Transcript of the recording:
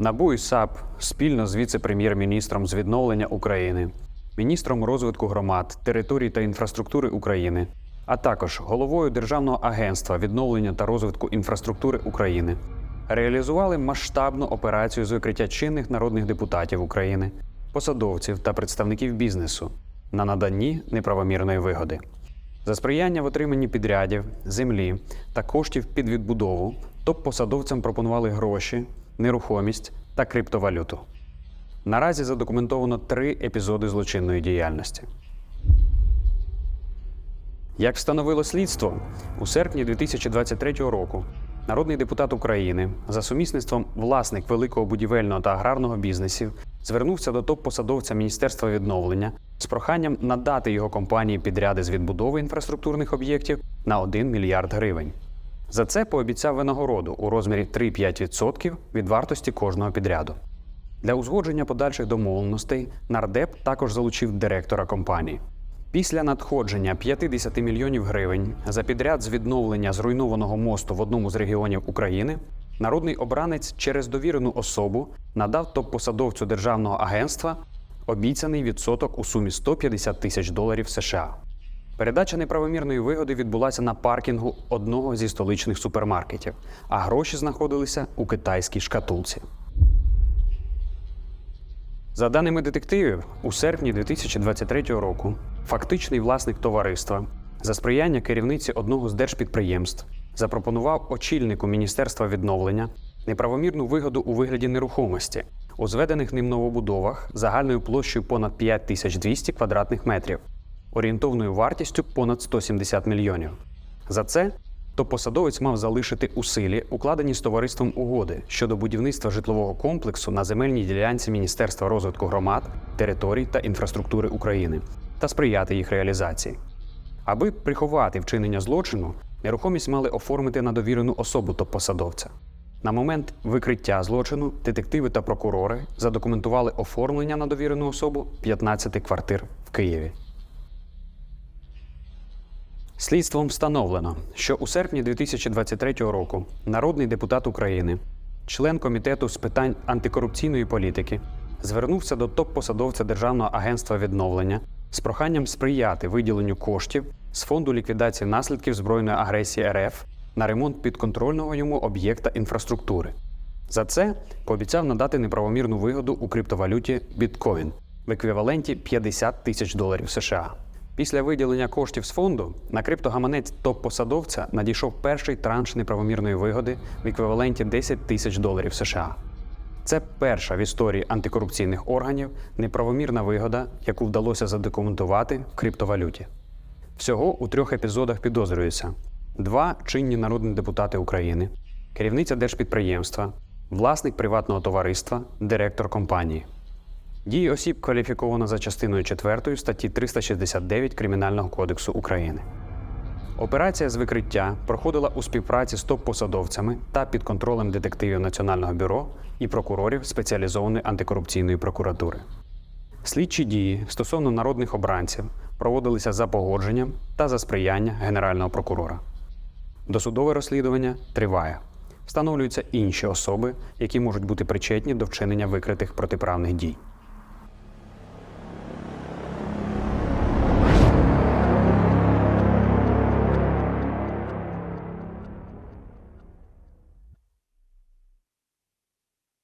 НАБУ і САП спільно з віце-прем'єр-міністром з відновлення України, міністром розвитку громад, територій та інфраструктури України, а також головою Державного агентства відновлення та розвитку інфраструктури України реалізували масштабну операцію з викриття чинних народних депутатів України, посадовців та представників бізнесу на наданні неправомірної вигоди. За сприяння в отриманні підрядів, землі та коштів під відбудову топ-посадовцям пропонували гроші, нерухомість та криптовалюту. Наразі задокументовано три епізоди злочинної діяльності. Як встановило слідство, у серпні 2023 року народний депутат України за сумісництвом власник великого будівельного та аграрного бізнесів звернувся до топ-посадовця Міністерства відновлення з проханням надати його компанії підряди з відбудови інфраструктурних об'єктів на 1 мільярд гривень. За це пообіцяв винагороду у розмірі 3-5% від вартості кожного підряду. Для узгодження подальших домовленостей нардеп також залучив директора компанії. Після надходження 50 мільйонів гривень за підряд з відновлення зруйнованого мосту в одному з регіонів України народний обранець через довірену особу надав топ-посадовцю державного агентства обіцяний відсоток у сумі 150 тисяч доларів США. Передача неправомірної вигоди відбулася на паркінгу одного зі столичних супермаркетів, а гроші знаходилися у китайській шкатулці. За даними детективів, у серпні 2023 року фактичний власник товариства за сприяння керівниці одного з держпідприємств запропонував очільнику Міністерства відновлення неправомірну вигоду у вигляді нерухомості у зведених ним новобудовах загальною площею понад 5200 квадратних метрів, орієнтовною вартістю понад 170 мільйонів. За це то посадовець мав залишити у силі укладені з товариством угоди щодо будівництва житлового комплексу на земельній ділянці Міністерства розвитку громад, територій та інфраструктури України та сприяти їх реалізації. Аби приховати вчинення злочину, нерухомість мали оформити на довірену особу топ-посадовця. На момент викриття злочину детективи та прокурори задокументували оформлення на довірену особу 15 квартир в Києві. Слідством встановлено, що у серпні 2023 року народний депутат України, член комітету з питань антикорупційної політики, звернувся до топ-посадовця Державного агентства відновлення з проханням сприяти виділенню коштів з фонду ліквідації наслідків збройної агресії РФ на ремонт підконтрольного йому об'єкта інфраструктури. За це пообіцяв надати неправомірну вигоду у криптовалюті біткоін в еквіваленті 50 тисяч доларів США. Після виділення коштів з фонду на криптогаманець топ-посадовця надійшов перший транш неправомірної вигоди в еквіваленті 10 тисяч доларів США. Це перша в історії антикорупційних органів неправомірна вигода, яку вдалося задокументувати в криптовалюті. Всього у трьох епізодах підозрюються два чинні народні депутати України, керівниця держпідприємства, власник приватного товариства, директор компанії. Дії осіб кваліфіковано за частиною 4 статті 369 Кримінального кодексу України. Операція з викриття проходила у співпраці з топ-посадовцями та під контролем детективів Національного бюро і прокурорів спеціалізованої антикорупційної прокуратури. Слідчі дії стосовно народних обранців проводилися за погодженням та за сприяння Генерального прокурора. Досудове розслідування триває. Встановлюються інші особи, які можуть бути причетні до вчинення викритих протиправних дій.